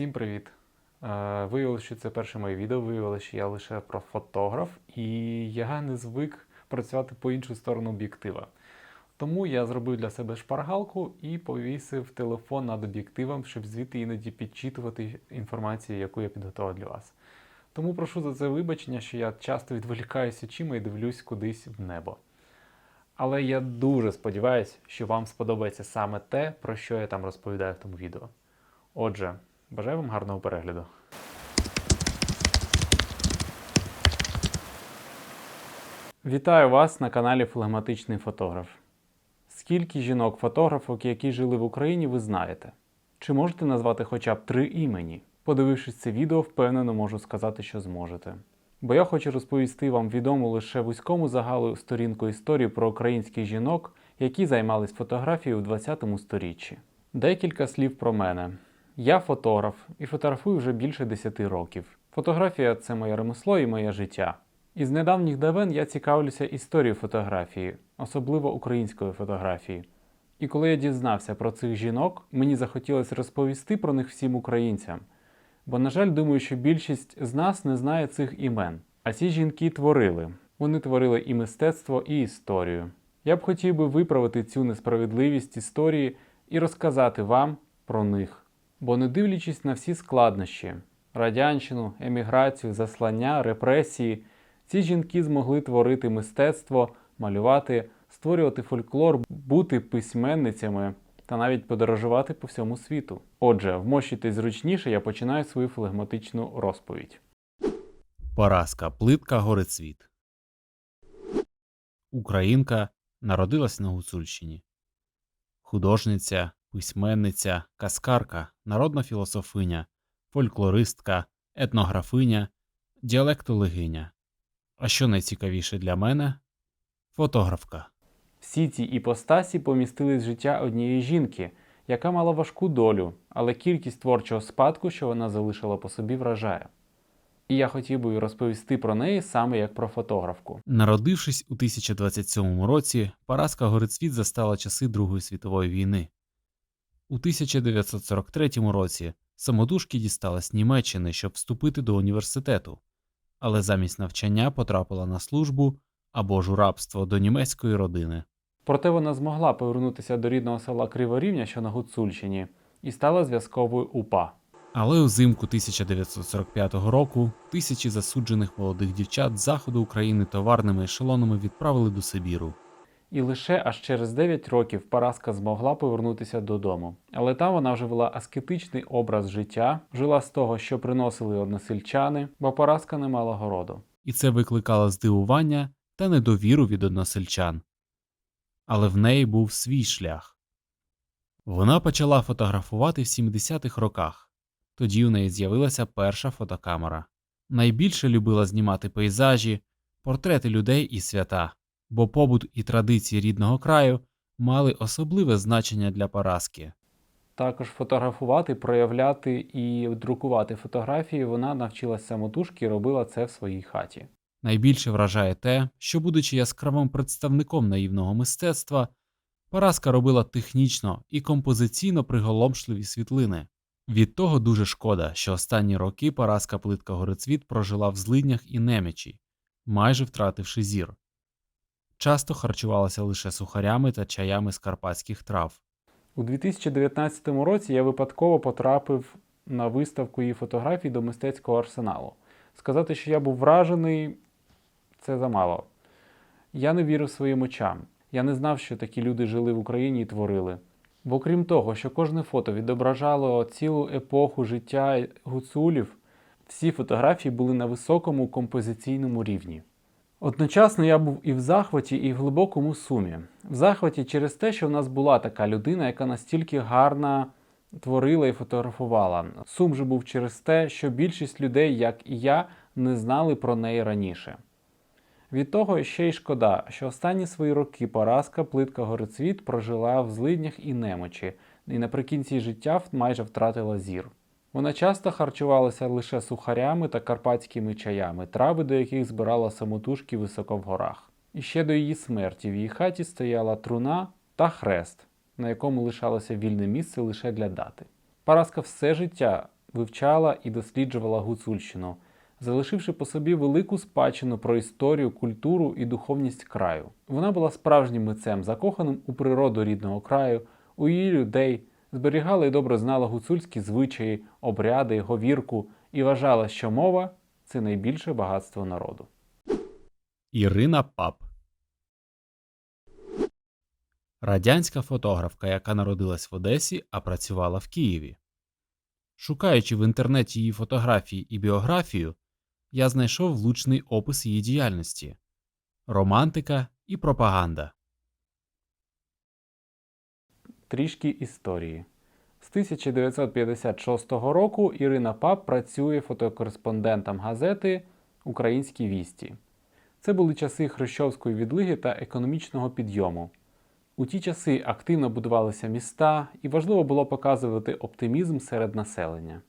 Всім привіт! Е, Виявилося, що це перше моє відео, виявилося, що я лише про фотограф, і я не звик працювати по іншу сторону об'єктива. Тому я зробив для себе шпаргалку і повісив телефон над об'єктивом, щоб звідти іноді підчитувати інформацію, яку я підготував для вас. Тому прошу за це вибачення, що я часто відволікаюся очима і дивлюсь кудись в небо. Але я дуже сподіваюся, що вам сподобається саме те, про що я там розповідаю в тому відео. Отже, бажаю вам гарного перегляду. Вітаю вас на каналі Флегматичний фотограф. Скільки жінок-фотографок, які жили в Україні, ви знаєте? Чи можете назвати хоча б три імені? Подивившись це відео, впевнено можу сказати, що зможете. Бо я хочу розповісти вам відому лише вузькому загалу сторінку історії про українських жінок, які займались фотографією у 20 сторіччі. Декілька слів про мене. Я фотограф і фотографую вже більше 10 років. Фотографія це моє ремесло і моє життя. Із недавніх давен я цікавлюся історією фотографії, особливо української фотографії. І коли я дізнався про цих жінок, мені захотілося розповісти про них всім українцям. Бо, на жаль, думаю, що більшість з нас не знає цих імен. А ці жінки творили. Вони творили і мистецтво, і історію. Я б хотів би виправити цю несправедливість історії і розказати вам про них. Бо не дивлячись на всі складнощі радянщину, еміграцію, заслання, репресії, ці жінки змогли творити мистецтво, малювати, створювати фольклор, бути письменницями та навіть подорожувати по всьому світу. Отже, вмощуйтесь зручніше, я починаю свою флегматичну розповідь. Параска Плитка Горецвіт. Українка народилась на Гуцульщині. Художниця, письменниця, каскарка, народна філософиня, фольклористка, етнографиня, діалектологиня. А що найцікавіше для мене фотографка. Всі ці іпостасі помістились в життя однієї жінки, яка мала важку долю, але кількість творчого спадку, що вона залишила по собі, вражає. І я хотів би розповісти про неї саме як про фотографку. Народившись у 1027 році, Параска Горецвіт застала часи Другої світової війни. У 1943 році самодужки дісталась Німеччини, щоб вступити до університету, але замість навчання потрапила на службу або ж у рабство до німецької родини. Проте вона змогла повернутися до рідного села Криворівня, що на Гуцульщині, і стала зв'язковою УПА. Але узимку 1945 року тисячі засуджених молодих дівчат з заходу України товарними ешелонами відправили до Сибіру. І лише аж через 9 років Параска змогла повернутися додому. Але там вона вже вела аскетичний образ життя, жила з того, що приносили односельчани, бо Параска не мала городу. і це викликало здивування та недовіру від односельчан. Але в неї був свій шлях. Вона почала фотографувати в 70-х роках. Тоді у неї з'явилася перша фотокамера. Найбільше любила знімати пейзажі, портрети людей і свята, бо побут і традиції рідного краю мали особливе значення для Параски. Також фотографувати, проявляти і друкувати фотографії вона навчилася самотужки і робила це в своїй хаті. Найбільше вражає те, що, будучи яскравим представником наївного мистецтва, Параска робила технічно і композиційно приголомшливі світлини. Від того дуже шкода, що останні роки Параска Плитка Горецвіт прожила в злиднях і немічі, майже втративши зір. Часто харчувалася лише сухарями та чаями з карпатських трав. У 2019 році я випадково потрапив на виставку її фотографій до мистецького арсеналу. Сказати, що я був вражений, це замало. Я не вірив своїм очам. Я не знав, що такі люди жили в Україні і творили. Бо крім того, що кожне фото відображало цілу епоху життя гуцулів, всі фотографії були на високому композиційному рівні. Одночасно я був і в захваті, і в глибокому сумі. В захваті через те, що в нас була така людина, яка настільки гарно творила і фотографувала. Сум же був через те, що більшість людей, як і я, не знали про неї раніше. Від того ще й шкода, що останні свої роки Параска Плитка Горецвіт прожила в злиднях і немочі, і наприкінці життя майже втратила зір. Вона часто харчувалася лише сухарями та карпатськими чаями, трави до яких збирала самотужки високо в горах. І ще до її смерті в її хаті стояла труна та хрест, на якому лишалося вільне місце лише для дати. Параска все життя вивчала і досліджувала Гуцульщину, залишивши по собі велику спадщину про історію, культуру і духовність краю. Вона була справжнім митцем, закоханим у природу рідного краю, у її людей, зберігала і добре знала гуцульські звичаї, обряди, говірку і вважала, що мова це найбільше багатство народу. Ірина Пап. Радянська фотографка, яка народилась в Одесі, а працювала в Києві. Шукаючи в інтернеті її фотографії і біографію, я знайшов влучний опис її діяльності романтика і пропаганда. Трішки історії. З 1956 року Ірина Пап працює фотокореспондентом газети Українські вісті. Це були часи хрущовської відлиги та економічного підйому. У ті часи активно будувалися міста, і важливо було показувати оптимізм серед населення.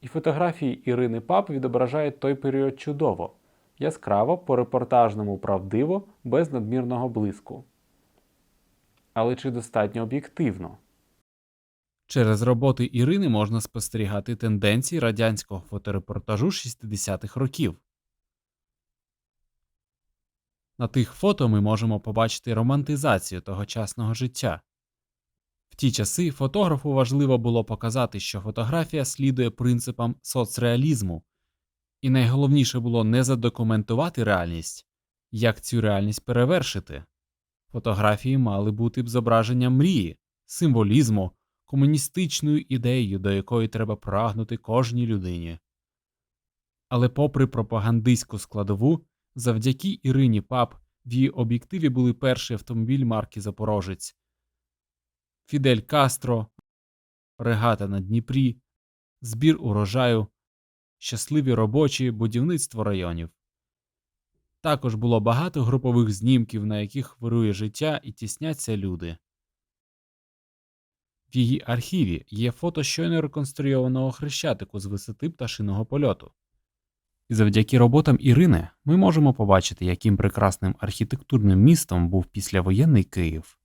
І фотографії Ірини Пап відображають той період чудово, яскраво, по-репортажному правдиво, без надмірного блиску. Але чи достатньо об'єктивно? Через роботи Ірини можна спостерігати тенденції радянського фоторепортажу 60-х років. На тих фото ми можемо побачити романтизацію тогочасного життя. В ті часи фотографу важливо було показати, що фотографія слідує принципам соцреалізму, і найголовніше було не задокументувати реальність, як цю реальність перевершити. Фотографії мали бути б зображенням мрії, символізму, комуністичною ідеєю, до якої треба прагнути кожній людині. Але, попри пропагандистську складову, завдяки Ірині Пап в її об'єктиві були перший автомобіль марки Запорожець, Фідель Кастро, Регата на Дніпрі, збір урожаю, щасливі робочі, будівництво районів. Також було багато групових знімків, на яких вирує життя і тісняться люди. В її архіві є фото щойно реконструйованого хрещатику з висоти пташиного польоту. І завдяки роботам Ірини ми можемо побачити, яким прекрасним архітектурним містом був післявоєнний Київ.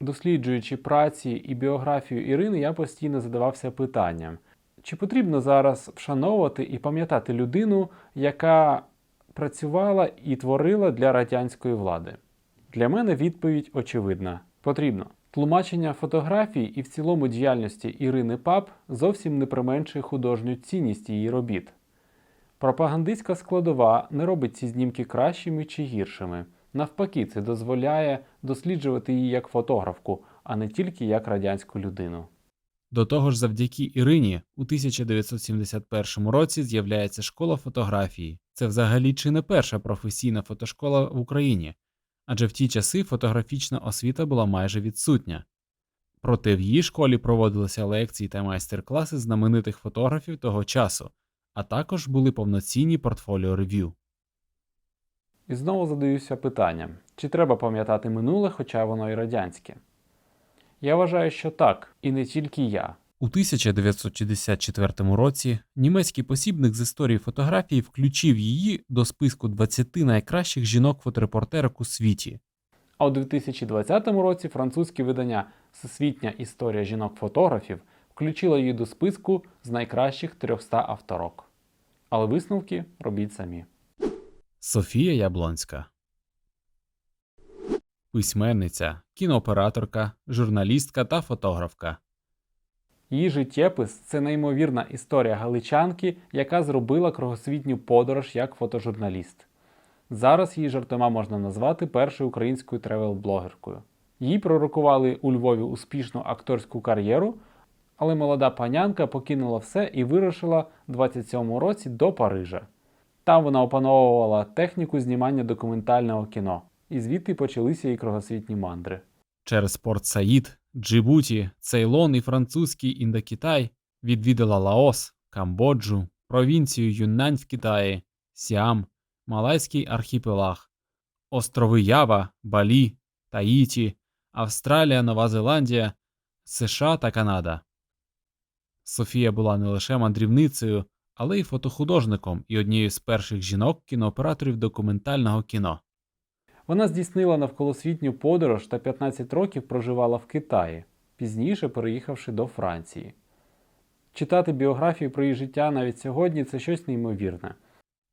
Досліджуючи праці і біографію Ірини, я постійно задавався питанням: чи потрібно зараз вшановувати і пам'ятати людину, яка працювала і творила для радянської влади? Для мене відповідь очевидна: потрібно. Тлумачення фотографій і в цілому діяльності Ірини Пап зовсім не применшує художню цінність її робіт. Пропагандистська складова не робить ці знімки кращими чи гіршими. Навпаки, це дозволяє досліджувати її як фотографку, а не тільки як радянську людину. До того ж, завдяки Ірині у 1971 році з'являється школа фотографії. Це взагалі чи не перша професійна фотошкола в Україні, адже в ті часи фотографічна освіта була майже відсутня. Проте в її школі проводилися лекції та майстер-класи знаменитих фотографів того часу, а також були повноцінні портфоліо рев'ю. І знову задаюся питанням: чи треба пам'ятати минуле, хоча воно і радянське? Я вважаю, що так, і не тільки я. У 1964 році німецький посібник з історії фотографії включив її до списку 20 найкращих жінок-фоторепортерок у світі. А у 2020 році французьке видання Всесвітня історія жінок-фотографів включило її до списку з найкращих 300 авторок. Але висновки робіть самі. Софія Яблонська. Письменниця, кінооператорка, журналістка та фотографка. Її життєпис це неймовірна історія галичанки, яка зробила кругосвітню подорож як фотожурналіст. Зараз її жартома можна назвати першою українською тревел-блогеркою. Їй пророкували у Львові успішну акторську кар'єру, але молода панянка покинула все і вирушила в 27-му році до Парижа. Там вона опановувала техніку знімання документального кіно, і звідти почалися її кругосвітні мандри. Через порт Саїд, Джибуті, Цейлон і французький Індокитай відвідала Лаос, Камбоджу, провінцію Юннань в Китаї, Сіам, Малайський архіпелаг, острови Ява, Балі, Таїті, Австралія, Нова Зеландія, США та Канада. Софія була не лише мандрівницею, але й фотохудожником і однією з перших жінок кінооператорів документального кіно. Вона здійснила навколосвітню подорож та 15 років проживала в Китаї, пізніше переїхавши до Франції. Читати біографії про її життя навіть сьогодні це щось неймовірне.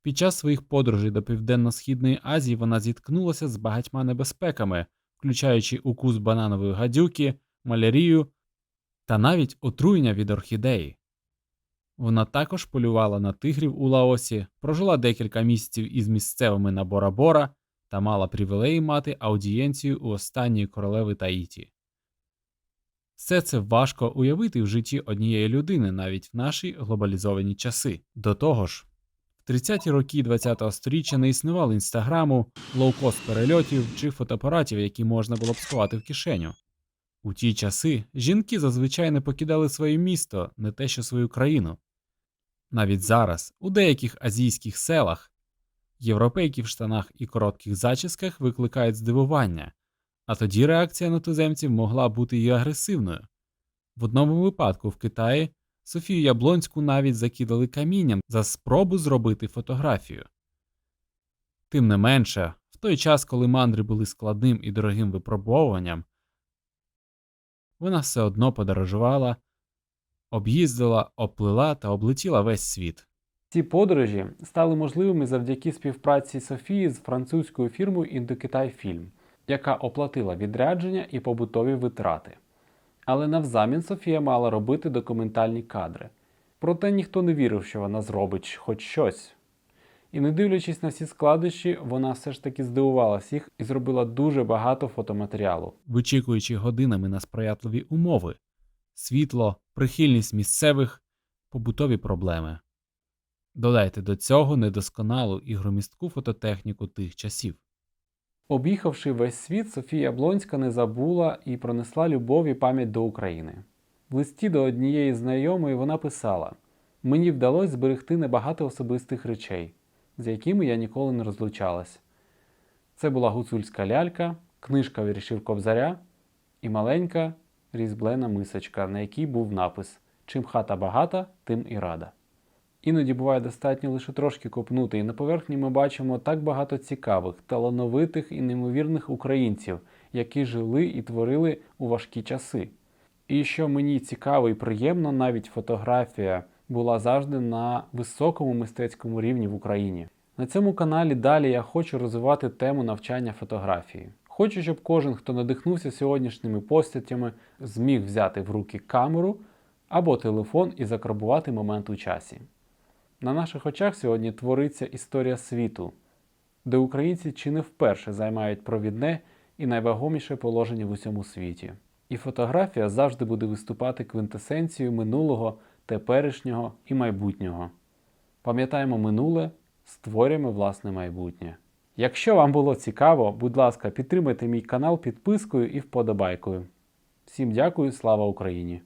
Під час своїх подорожей до Південно-Східної Азії вона зіткнулася з багатьма небезпеками, включаючи укус бананової гадюки, малярію та навіть отруєння від орхідеї. Вона також полювала на тигрів у Лаосі, прожила декілька місяців із місцевими на Бора-Бора та мала привілеї мати аудієнцію у останньої королеви Таїті. Все це важко уявити в житті однієї людини навіть в наші глобалізовані часи. До того ж, в 30-ті роки ХХ століття не існувало інстаграму, лоукост перельотів чи фотоапаратів, які можна було б сховати в кишеню. У ті часи жінки зазвичай не покидали своє місто, не те що свою країну. Навіть зараз, у деяких азійських селах, європейки в штанах і коротких зачісках викликають здивування, а тоді реакція на туземців могла бути і агресивною. В одному випадку в Китаї Софію Яблонську навіть закидали камінням за спробу зробити фотографію. Тим не менше, в той час, коли мандри були складним і дорогим випробовуванням, вона все одно подорожувала, об'їздила, оплила та облетіла весь світ. Ці подорожі стали можливими завдяки співпраці Софії з французькою фірмою Індокитай Фільм, яка оплатила відрядження і побутові витрати. Але навзамін Софія мала робити документальні кадри. Проте ніхто не вірив, що вона зробить хоч щось. І не дивлячись на всі складнощі, вона все ж таки здивувала всіх і зробила дуже багато фотоматеріалу. вичікуючи годинами на сприятливі умови, світло, прихильність місцевих, побутові проблеми. Додайте до цього недосконалу і громістку фототехніку тих часів. Об'їхавши весь світ, Софія Яблонська не забула і пронесла любов і пам'ять до України. В листі до однієї знайомої вона писала: Мені вдалося зберегти небагато особистих речей, з якими я ніколи не розлучалась. Це була гуцульська лялька, книжка віршів Кобзаря і маленька різьблена мисочка, на якій був напис Чим хата багата, тим і рада. Іноді буває достатньо лише трошки копнути, і на поверхні ми бачимо так багато цікавих, талановитих і неймовірних українців, які жили і творили у важкі часи. І що мені цікаво і приємно, навіть фотографія була завжди на високому мистецькому рівні в Україні. На цьому каналі далі я хочу розвивати тему навчання фотографії. Хочу, щоб кожен, хто надихнувся сьогоднішніми постатями, зміг взяти в руки камеру або телефон і закарбувати момент у часі. На наших очах сьогодні твориться історія світу, де українці чи не вперше займають провідне і найвагоміше положення в усьому світі. І фотографія завжди буде виступати квінтесенцією минулого, теперішнього і майбутнього. Пам'ятаємо минуле, створюємо власне майбутнє. Якщо вам було цікаво, будь ласка, підтримайте мій канал підпискою і вподобайкою. Всім дякую, слава Україні!